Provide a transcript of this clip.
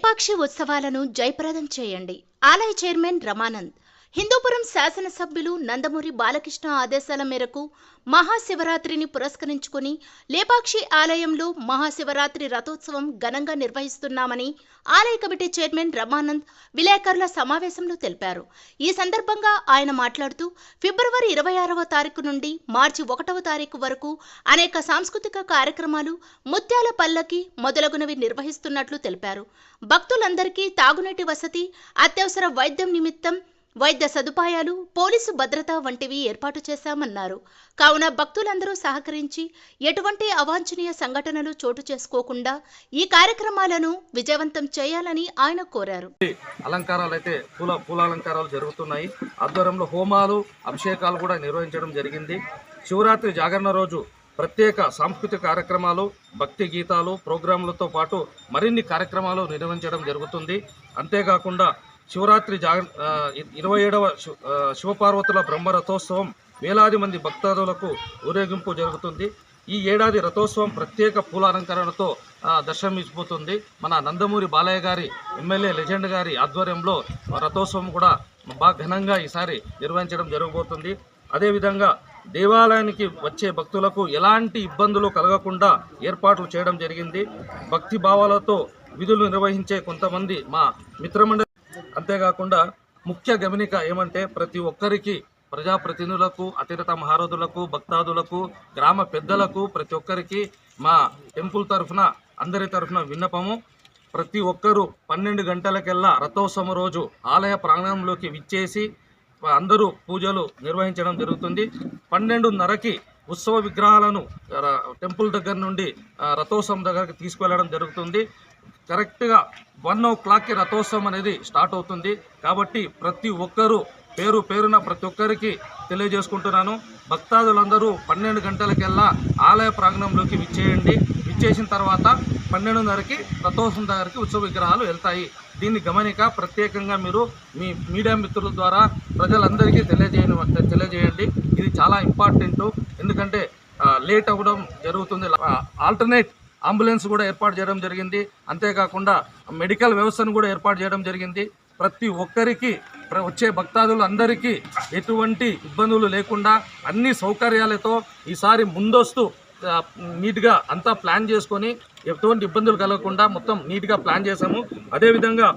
లేపాక్షి ఉత్సవాలను జయప్రదం చేయండి. ఆలయ చైర్మన్ రమానంద్ హిందూపురం శాసనసభ్యులు నందమూరి బాలకృష్ణ ఆదేశాల మేరకు మహాశివరాత్రిని పురస్కరించుకుని లేపాక్షి ఆలయంలో మహాశివరాత్రి రథోత్సవం ఘనంగా నిర్వహిస్తున్నామని ఆలయ కమిటీ చైర్మన్ రమానంద్ విలేకరుల సమావేశంలో తెలిపారు. ఈ సందర్భంగా ఆయన మాట్లాడుతూ ఫిబ్రవరి ఇరవై ఆరవ తారీఖు నుండి మార్చి ఒకటవ తారీఖు వరకు అనేక సాంస్కృతిక కార్యక్రమాలు ముత్యాల పల్లకి మొదలగునవి నిర్వహిస్తున్నట్లు తెలిపారు. భక్తులందరికీ తాగునీటి వసతి అత్యవసర వైద్యం నిమిత్తం వైద్య సదుపాయాలు పోలీసు భద్రత వంటివి ఏర్పాటు చేశామన్నారు. కావున భక్తులందరూ సహకరించి ఎటువంటి అవాంఛనీయ సంఘటనలు చోటు చేసుకోకుండా ఈ కార్యక్రమాలను విజయవంతం చేయాలని ఆయన కోరారు. అలంకారాలు అయితే పూల పూల అలంకారాలు జరుగుతున్నాయి. ఆధ్వర్యంలో హోమాలు అభిషేకాలు కూడా నిర్వహించడం జరిగింది. శివరాత్రి జాగరణ రోజు ప్రత్యేక సాంస్కృతిక కార్యక్రమాలు భక్తి గీతాలు ప్రోగ్రాంలతో పాటు మరిన్ని కార్యక్రమాలు నిర్వహించడం జరుగుతుంది. అంతేకాకుండా శివరాత్రి జాగ ఇరవై ఏడవ శివపార్వతుల బ్రహ్మ రథోత్సవం వేలాది మంది భక్తాదులకు ఊరేగింపు జరుగుతుంది. ఈ ఏడాది రథోత్సవం ప్రత్యేక పూల అలంకరణతో దర్శనం దర్శనమిచ్చిపోతుంది మన నందమూరి బాలయ్య గారి ఎమ్మెల్యే లెజెండ్ గారి ఆధ్వర్యంలో రథోత్సవం కూడా బాగా ఘనంగా ఈసారి నిర్వహించడం జరగబోతుంది. అదేవిధంగా దేవాలయానికి వచ్చే భక్తులకు ఎలాంటి ఇబ్బందులు కలగకుండా ఏర్పాట్లు చేయడం జరిగింది. భక్తి భావాలతో విధులు నిర్వహించే కొంతమంది మా మిత్రమండలి అంతేకాకుండా ముఖ్య గమనిక ఏమంటే ప్రతి ఒక్కరికి ప్రజాప్రతినిధులకు అతిరత మహారథులకు భక్తాదులకు గ్రామ పెద్దలకు ప్రతి ఒక్కరికి మా టెంపుల్ తరఫున అందరి తరఫున విన్నపము. ప్రతి ఒక్కరూ పన్నెండు గంటలకెల్లా రథోత్సవం రోజు ఆలయ ప్రాంగణంలోకి విచ్చేసి అందరూ పూజలు నిర్వహించడం జరుగుతుంది. పన్నెండున్నరకి ఉత్సవ విగ్రహాలను టెంపుల్ దగ్గర నుండి రథోత్సవం దగ్గరికి తీసుకువెళ్ళడం జరుగుతుంది. కరెక్ట్గా వన్ ఓ క్లాక్కి రథోత్సవం అనేది స్టార్ట్ అవుతుంది. కాబట్టి ప్రతి ఒక్కరూ పేరు పేరున ప్రతి ఒక్కరికి తెలియజేసుకుంటున్నాను. భక్తాదులందరూ పన్నెండు గంటలకెల్లా ఆలయ ప్రాంగణంలోకి విచ్చేయండి. విచ్చేసిన తర్వాత పన్నెండున్నరకి రథోత్సవం దగ్గరికి ఉత్సవ విగ్రహాలు వెళ్తాయి. దీన్ని గమనిక ప్రత్యేకంగా మీరు మీ మీడియా మిత్రుల ద్వారా ప్రజలందరికీ తెలియజేయని తెలియజేయండి. ఇది చాలా ఇంపార్టెంట్. ఎందుకంటే లేట్ అవ్వడం జరుగుతుంది. ఆల్టర్నేట్ అంబులెన్స్ కూడా ఏర్పాటు చేయడం జరిగింది. అంతేకాకుండా మెడికల్ వ్యవస్థను కూడా ఏర్పాటు చేయడం జరిగింది. ప్రతి ఒక్కరికి ప్ర- వచ్చే భక్తాదులు అందరికీ ఎటువంటి ఇబ్బందులు లేకుండా అన్ని సౌకర్యాలతో ఈసారి ముందస్తు నీట్గా అంతా ప్లాన్ చేసుకొని ఎటువంటి ఇబ్బందులు కలగకుండా మొత్తం నీట్గా ప్లాన్ చేశాము. అదేవిధంగా